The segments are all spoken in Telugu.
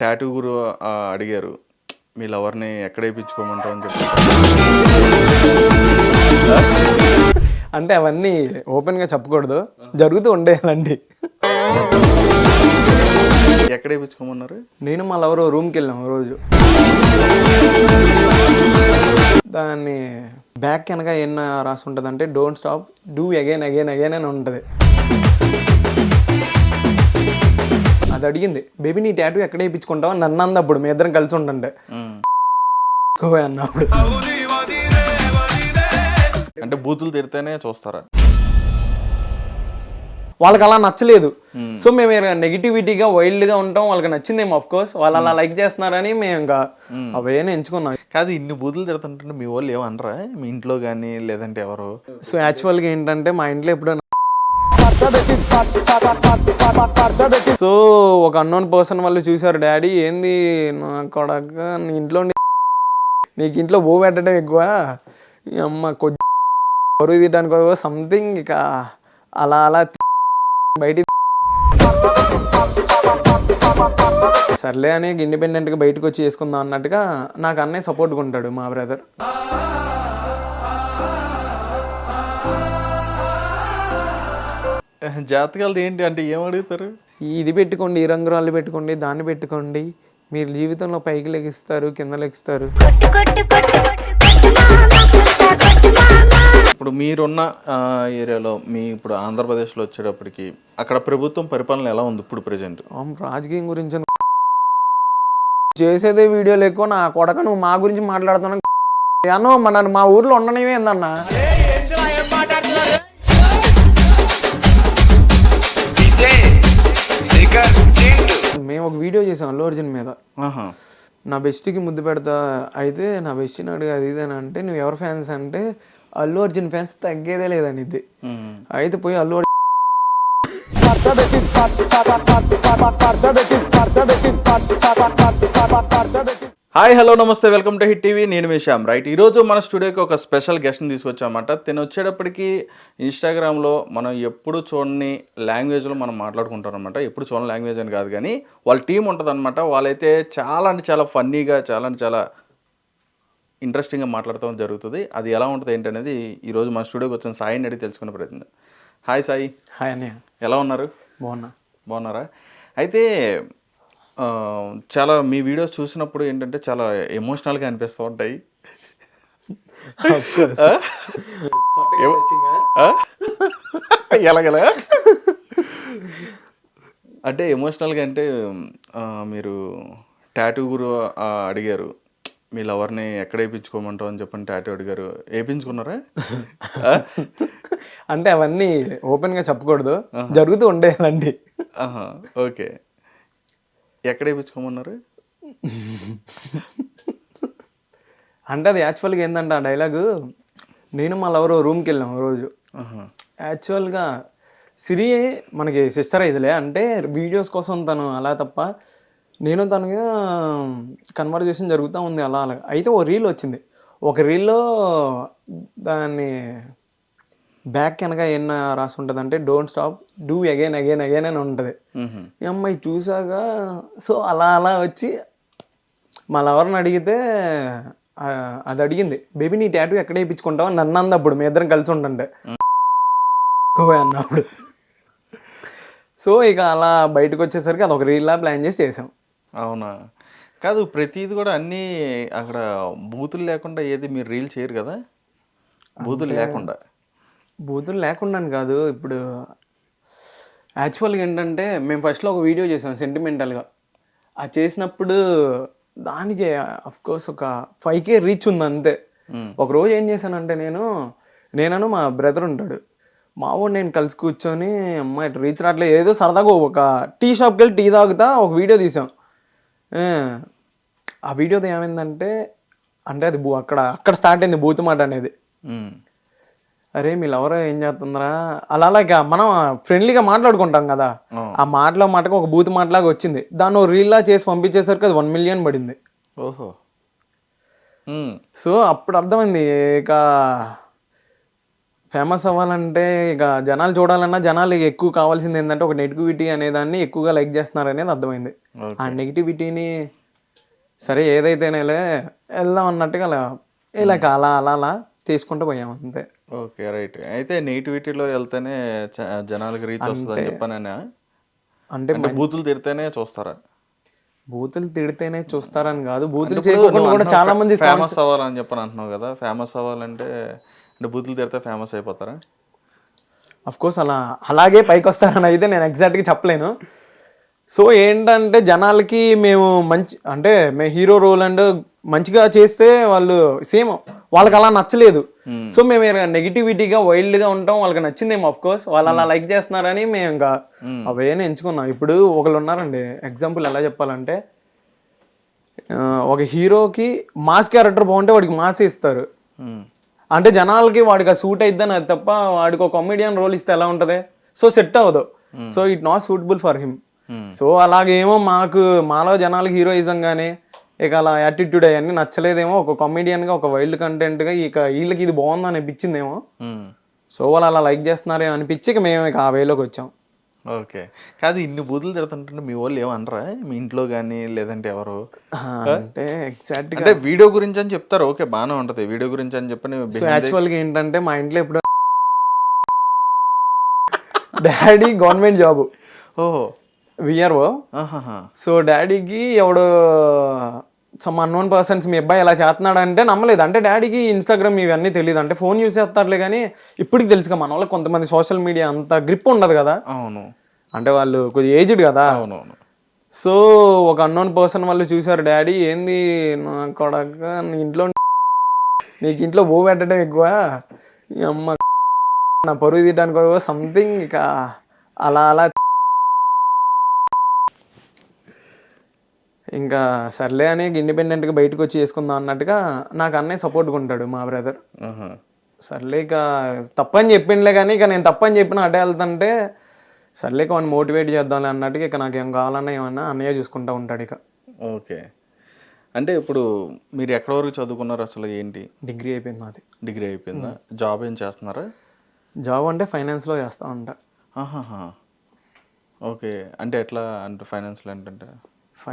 టాటూ గురు అడిగారు మీ లవర్ని ఎక్కడ వేయించుకోమంటావు? అని చెప్పి. అంటే అవన్నీ ఓపెన్గా చెప్పకూడదు. జరుగుతూ ఉండేయాలండి. ఎక్కడ వేయించుకోమన్నారు? నేను మా లవరు రూమ్కి వెళ్ళాం ఓ రోజు. దాన్ని బ్యాక్ వెనక ఏం రాసి ఉంటుంది అంటే don't stop. Do again again again అని ఉంటుంది. అది అడిగింది బేబీ నీ టాటూ ఎక్కడ వేయించుకుంటావు? నన్ను అంది అప్పుడు మీ ఇద్దరం కలిసి. ఎక్కువ అన్నప్పుడు అంటే బూతులు తిడితేనే చూస్తారా? వాళ్ళకి అలా నచ్చలేదు. సో మేము నెగిటివిటీగా వైల్డ్గా ఉంటాం. వాళ్ళకి నచ్చిందేమో ఆఫ్ కోర్స్ వాళ్ళు అలా లైక్ చేస్తున్నారని మేము ఇంకా అవేనే ఎంచుకున్నాం. కాదు ఇన్ని బూతులు తిడుతుంటే మీ వాళ్ళు ఏమనరా? మీ ఇంట్లో కానీ లేదంటే ఎవరు? సో యాక్చువల్గా ఏంటంటే మా ఇంట్లో ఎప్పుడో సో ఒక అన్నోన్ పర్సన్ వాళ్ళు చూశారు డాడీ ఏంది నా కొడక? నీ ఇంట్లో నీకు ఇంట్లో బో పెట్టడం ఎక్కువ? అమ్మ కొంచెం బరువు తీయడానికి సంథింగ్ ఇక అలా అలా బయట సర్లే అని ఇండిపెండెంట్గా బయటకు వచ్చి చేసుకుందాం అన్నట్టుగా నాకు అన్నయ్య సపోర్ట్గా ఉంటాడు మా బ్రదర్ జాతకాలది ఏంటి? అంటే ఏం అడుగుతారు? ఇది పెట్టుకోండి ఈ రంగురాళ్ళు పెట్టుకోండి దాన్ని పెట్టుకోండి. మీరు జీవితంలో పైకి లెగిస్తారు కింద లెగిస్తారు. ఇప్పుడు మీరున్న ఏరియాలో మీ ఇప్పుడు ఆంధ్రప్రదేశ్లో వచ్చేటప్పటికి అక్కడ ప్రభుత్వం పరిపాలన ఎలా ఉంది ఇప్పుడు ప్రజెంట్? రాజకీయం గురించి చేసేదే వీడియోలు ఎక్కువ నా కొడక నువ్వు మా గురించి మాట్లాడుతున్నావు. అన్నో మన మా ఊర్లో ఉండనివే ఏందన్నా? మేము ఒక వీడియో చేసాం అల్లు అర్జున్ మీద నా బెస్ట్కి ముద్దు పెడతా అయితే నా బెస్ట్ని అడిగి అది ఇది అని అంటే నువ్వు ఎవరు ఫ్యాన్స్ అంటే అల్లు అర్జున్ ఫ్యాన్స్ తగ్గేదే లేదని ఇది. అయితే పోయి అల్లు అర్జున్ హాయ్ హలో నమస్తే వెల్కమ్ టు హిట్ టీవీ. నేను మీ శ్యామ్. రైట్ ఈరోజు మన స్టూడియోకి ఒక స్పెషల్ గెస్ట్ని తీసుకొచ్చామన్నమాట. తిను వచ్చేటప్పటికి ఇన్స్టాగ్రామ్లో మనం ఎప్పుడు చూడని లాంగ్వేజ్లో మనం మాట్లాడుకుంటాం అనమాట ఎప్పుడు చూడని లాంగ్వేజ్ అని కాదు కానీ వాళ్ళ టీం ఉంటుంది అనమాట వాళ్ళైతే చాలా అంటే చాలా ఫన్నీగా చాలా అంటే చాలా ఇంట్రెస్టింగ్గా మాట్లాడటం జరుగుతుంది. అది ఎలా ఉంటుంది ఏంటనేది ఈరోజు మన స్టూడియోకి వచ్చిన సాయిని అడిగి తెలుసుకునే ప్రయత్నం. హాయ్ సాయి. హాయ్ అన్నయ్య. ఎలా ఉన్నారు? బాగున్నా. బాగున్నారా? అయితే చాలా మీ వీడియోస్ చూసినప్పుడు ఏంటంటే చాలా ఎమోషనల్గా అనిపిస్తూ ఉంటాయి? ఎలాగలా అంటే ఎమోషనల్గా అంటే మీరు టాటూ గురు అడిగారు మీ లవర్ని ఎక్కడ వేయించుకోమంటావు? అని చెప్పని టాటూ అడిగారు. వేయించుకున్నారా? అంటే అవన్నీ ఓపెన్గా చెప్పకూడదు. జరుగుతూ ఉండేయాలండి ఆహా, ఓకే. ఎక్కడ వేయించుకోమన్నారు? అంటే అది యాక్చువల్గా ఏంటంటే ఆ డైలాగు నేను మా లవర్ రూమ్కి వెళ్ళాం రోజు. యాక్చువల్గా సిరి మనకి సిస్టర్ ఇదిలే అంటే వీడియోస్ కోసం తను అలా తప్ప నేను తనగా కన్వర్జేషన్ జరుగుతూ ఉంది అలా అలా. అయితే ఓ రీల్ వచ్చింది. ఒక రీల్లో దాన్ని బ్యాక్ వెనక ఏం రాసి ఉంటుంది అంటే don't stop do again again again అని ఉంటుంది. ఈ అమ్మాయి చూసాక సో అలా అలా వచ్చి మా లవర్ని అడిగితే అది అడిగింది బేబీ నీ టాటూ ఎక్కడ వేయించుకుంటావు? అని నన్ను అంది అప్పుడు మీ ఇద్దరం కలిసి ఎక్కువ అన్నప్పుడు. సో ఇక అలా బయటకు వచ్చేసరికి అది ఒక రీల్లా ప్లాన్ చేసి చేసాం అవునా? కాదు ప్రతిది కూడా అన్నీ అక్కడ బూతులు లేకుండా ఏది మీరు రీల్ చేయరు కదా? బూతులు లేకుండా. బూతులు లేకుండా కాదు. ఇప్పుడు యాక్చువల్గా ఏంటంటే మేము ఫస్ట్లో ఒక వీడియో చేసాం సెంటిమెంటల్గా. అది చేసినప్పుడు దానికి అఫ్ కోర్స్ ఒక ఫైవ్ కే రీచ్ ఉంది అంతే. ఒక రోజు ఏం చేశానంటే నేను నేనను మా బ్రదర్ ఉంటాడు. మా వాడు నేను కలిసి కూర్చొని అమ్మ ఇట్లా రీచ్ రావట్లేదు. ఏదో సరదాగా ఒక టీ షాప్కి వెళ్ళి టీ తాగుతా ఒక వీడియో తీసాం. ఆ వీడియోతో ఏమైందంటే అంటే అది అక్కడ అక్కడ స్టార్ట్ అయింది బూత్ మాట అనేది. అరే మీ లవర్ ఏం చేస్తుందిరా? అలా అలా ఇక మనం ఫ్రెండ్లీగా మాట్లాడుకుంటాం కదా. ఆ. మాటలో మాటకు ఒక బూత్ మాటలాగా వచ్చింది. దాన్ని ఒక రీల్లా చేసి పంపించేసరికి అది వన్ మిలియన్ పడింది. ఓహో. సో అప్పుడు అర్థమైంది ఇక ఫేమస్ అవ్వాలంటే ఇక జనాలు చూడాలన్నా జనాలు ఎక్కువ కావాల్సింది ఏంటంటే ఒక నెగిటివిటీ అనే దాన్ని ఎక్కువగా లైక్ చేస్తున్నారు అనేది అర్థమైంది. ఆ నెగిటివిటీని సరే ఏదైతేనేలే వెళ్దాం అన్నట్టుగా అలా ఇలా అలా అలా అలా తీసుకుంటూ పోయాం అంతే. Okay right. అయితే నెగిటివిటీలో వెళ్తేనే జనాలకి రీచ్ వస్తుందని చెప్పానని? అంటే అంటే బూతులు తిడితేనే చూస్తారా? బూతులు తిడితేనే చూస్తారని కాదు బూతులు చేయకుండా కూడా చాలా మంది ఫేమస్ అవ్వాలని చెప్పని అంటున్నావు కదా ఫేమస్ అవ్వాలంటే అంటే బూతులు తిడితే ఫేమస్ అయిపోతారా? అఫ్ కోర్స్ అలా అలాగే పైకి వస్తారని అయితే నేను ఎగ్జాక్ట్గా చెప్పలేను. సో ఏంటంటే జనాలకి మేము మంచి అంటే మేము హీరో రోల్ అండ్ మంచిగా చేస్తే వాళ్ళు సేమ్ వాళ్ళకి అలా నచ్చలేదు. సో మేము నెగిటివిటీగా వైల్డ్గా ఉంటాం వాళ్ళకి నచ్చిందేమో అఫ్ కోర్స్ వాళ్ళు అలా లైక్ చేస్తున్నారని మేము ఇంకా అవేనే ఎంచుకున్నాం. ఇప్పుడు ఒకళ్ళు ఉన్నారండి. ఎగ్జాంపుల్ ఎలా చెప్పాలంటే ఒక హీరోకి మాస్ క్యారెక్టర్ బాగుంటే వాడికి మాస్ ఇస్తారు. అంటే జనాలకి వాడికి ఆ సూట్ అయిద్దని అది తప్ప వాడికి ఒక కామెడియన్ రోల్ ఇస్తే ఎలా ఉంటది? సో సెట్ అవ్వదు. So it not suitable for him Hmm. So అలాగేమో మాకు మాలో జనాలకి హీరోయిజం కానీ ఇక అలా యాటిట్యూడ్ అవన్నీ నచ్చలేదేమో. ఒక కామెడియన్గా ఒక వైల్డ్ కంటెంట్గా ఇక వీళ్ళకి ఇది బాగుంది అనిపించిందేమో. మ్మ్. సో వాళ్ళు అలా లైక్ చేస్తున్నారే అనిపించి ఇక మేము ఇక ఆ వేలోకి వచ్చాం. ఓకే. కాదు ఇన్ని బూతులు తిడుతుంటే మీ వాళ్ళు ఏమనరా? మీ ఇంట్లో కానీ లేదంటే ఎవరు? అంటే ఎగ్జాక్ట్గా అంటే వీడియో గురించి అని చెప్తారు. ఓకే బాగానే ఉంటది. వీడియో గురించి అని చెప్పని సో యాక్చువల్గా ఏంటంటే మా ఇంట్లో ఇప్పుడు డాడీ గవర్నమెంట్ జాబ్ ఓహో. విఆర్ఓ. సో డాడీకి ఎవడు సమ్ అన్నోన్ పర్సన్స్ మీ అబ్బాయి ఇలా చేస్తున్నాడు అంటే నమ్మలేదు. అంటే డాడీకి ఇన్స్టాగ్రామ్ ఇవన్నీ తెలియదు అంటే ఫోన్ యూస్ చేస్తారులే కానీ ఇప్పటికి తెలుసుగా మన వాళ్ళకి కొంతమంది సోషల్ మీడియా అంత గ్రిప్ ఉండదు కదా. అవును. అంటే వాళ్ళు కొద్దిగా ఏజ్డ్ కదా. అవునవును. సో ఒక అన్నోన్ పర్సన్ వాళ్ళు చూసారు డాడీ ఏంది నా కొడక నీ ఇంట్లో నీకు ఇంట్లో బో పెట్టడం ఎక్కువ? అమ్మ నా పరుగు తీయడానికి సంథింగ్ ఇక అలా అలా ఇంకా సర్లే అని ఇండిపెండెంట్గా బయటకు వచ్చి చేసుకుందాం అన్నట్టుగా నాకు అన్నయ్య సపోర్ట్గా ఉంటాడు మా బ్రదర్. సర్లే ఇక తప్పని చెప్పిండలే కానీ ఇక నేను తప్పని చెప్పిన అటే వెళ్తుంటే సర్లే ఇక వాడిని మోటివేట్ చేద్దాంలే అన్నట్టుగా ఇక నాకు ఏం కావాలన్నా ఏమన్నా అన్నయ్య చూసుకుంటా ఉంటాడు ఇక. ఓకే. అంటే ఇప్పుడు మీరు ఎక్కడ వరకు చదువుకున్నారు అసలు ఏంటి? డిగ్రీ అయిపోయింది నాది డిగ్రీ అయిపోయిందా? జాబ్ ఏం చేస్తున్నారా? జాబ్ అంటే ఫైనాన్స్లో చేస్తా ఉంటా. ఓకే. అంటే ఎట్లా అంటే ఫైనాన్స్లో ఏంటంటే?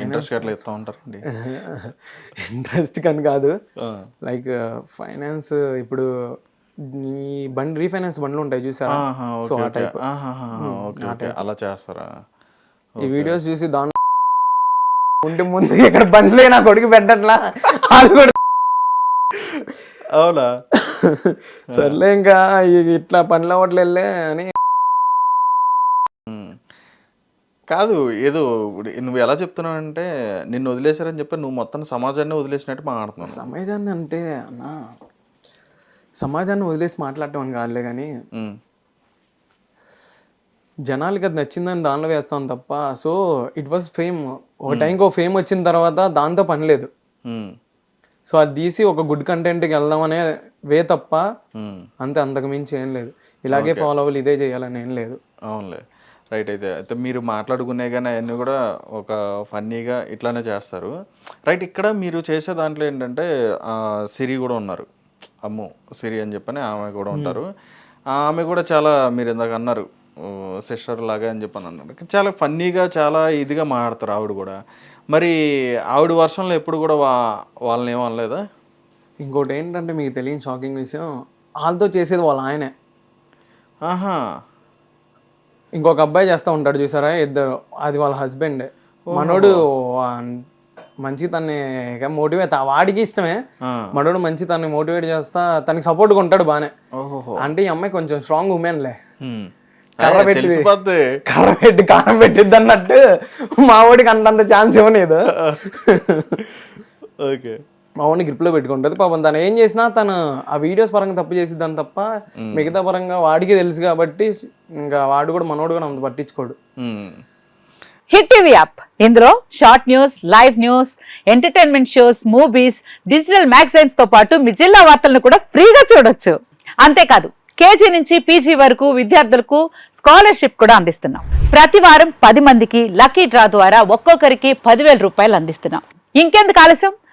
ఇంట్రెస్ట్ ఎట్లా ఇస్తూ ఉంటారండి. ఇంట్రెస్ట్ కానీ కాదు. లైక్ ఫైనాన్స్ ఇప్పుడు ఈ బండి రీఫైనాన్స్ బండ్లు ఉంటాయి చూసారా? సో ఆ. Type okay. అలా చేస్తారా? ఈ వీడియోస్ చూసి దాని ఉంటే ముందు ఇక్కడ బండ్లే నా కొడుకు పెట్టట్లా? వాళ్ళు కూడా అవునా? సర్లే ఇంకా ఇట్లా పనులు అవ్వట్లే అని కాదు ఏదో నువ్వు ఎలా చెప్తున్నావు అంటే నిన్ను వదిలేశారని చెప్పి నువ్వు మొత్తం సమాజాన్ని వదిలేసినట్టు మాట్లాడుతున్నావు. సమాజాన్ని అంటే అన్న సమాజాన్ని వదిలేసి మాట్లాడటం అని కాదులే కానీ. జనాలకి అది నచ్చిందని దానిలో వేస్తాం తప్ప సో ఇట్ వాజ్ ఫేమ్ ఒక టైంకి ఒక ఫేమ్ వచ్చిన తర్వాత దాంతో పని లేదు. సో అది తీసి ఒక గుడ్ కంటెంట్కి వెళ్దాం అనే వే తప్ప. అంతే అంతకు మించి ఏం లేదు. ఇలాగే ఫాలో అవ్వాలి ఇదే చేయాలని ఏం లేదు. అవునులే. రైట్ అయితే. అయితే మీరు మాట్లాడుకునే కానీ అవన్నీ కూడా ఒక ఫన్నీగా ఇట్లానే చేస్తారు. రైట్ ఇక్కడ మీరు చేసే దాంట్లో ఏంటంటే సిరి కూడా ఉన్నారు. అమ్ము సిరి అని చెప్పని ఆమె కూడా ఉంటారు. ఆమె కూడా చాలా మీరు ఇందాక అన్నారు సిస్టర్ లాగా అని చెప్పని అన్నారు. చాలా ఫన్నీగా చాలా ఇదిగా మాట్లాడతారు ఆవిడ కూడా. మరి ఆవిడ వర్షంలో ఎప్పుడు కూడా వా వాళ్ళని ఏమనలేదా ఇంకోటి ఏంటంటే మీకు తెలియని షాకింగ్ విషయం వాళ్ళతో చేసేది వాళ్ళ ఆయనే. ఆహా. ఇంకొక అబ్బాయి చేస్తూ ఉంటాడు చూసారా? ఇద్దరు. అది వాళ్ళ హస్బెండ్ మనోడు మంచి తన్ని మోటివేట్ వాడికి ఇష్టమే. మనోడు మంచి తన్ని మోటివేట్ చేస్తా తనకి సపోర్ట్గా ఉంటాడు బానే అంటే ఈ అమ్మాయి కొంచెం స్ట్రాంగ్ ఉమెన్లే. కర్ర. తెలిసిపోద్ది. కర్ర పెట్టి కారం పెట్టిద్ది అన్నట్టు మా వాడికి అంతంత ఛాన్స్ ఇవ్వలేదు ఓకే. మా వాడిని గ్రిప్లో పెట్టుకుంటుంది. పాపం తను ఏం చేసినా తను ఆ వీడియోస్ పరంగా తప్పు చేసిద్దని తప్ప మిగతా పరంగా వాడికి తెలుసు కాబట్టి ఇంకా వాడు కూడా మనోడు కూడా అంత పట్టించుకోడు. Hit TV app. ఇందులో short news live news entertainment shows movies digital మ్యాగజైన్స్తో పాటు మీ జిల్లా వార్తలను కూడా ఫ్రీగా చూడొచ్చు. అంతేకాదు కేజీ నుంచి పీజీ వరకు విద్యార్థులకు స్కాలర్షిప్ కూడా అందిస్తున్నాం. ప్రతి వారం పది మందికి లక్కీ డ్రా ద్వారా ఒక్కొక్కరికి పదివేల రూపాయలు అందిస్తున్నాం. ఇంకెందుకు ఆలస్యం?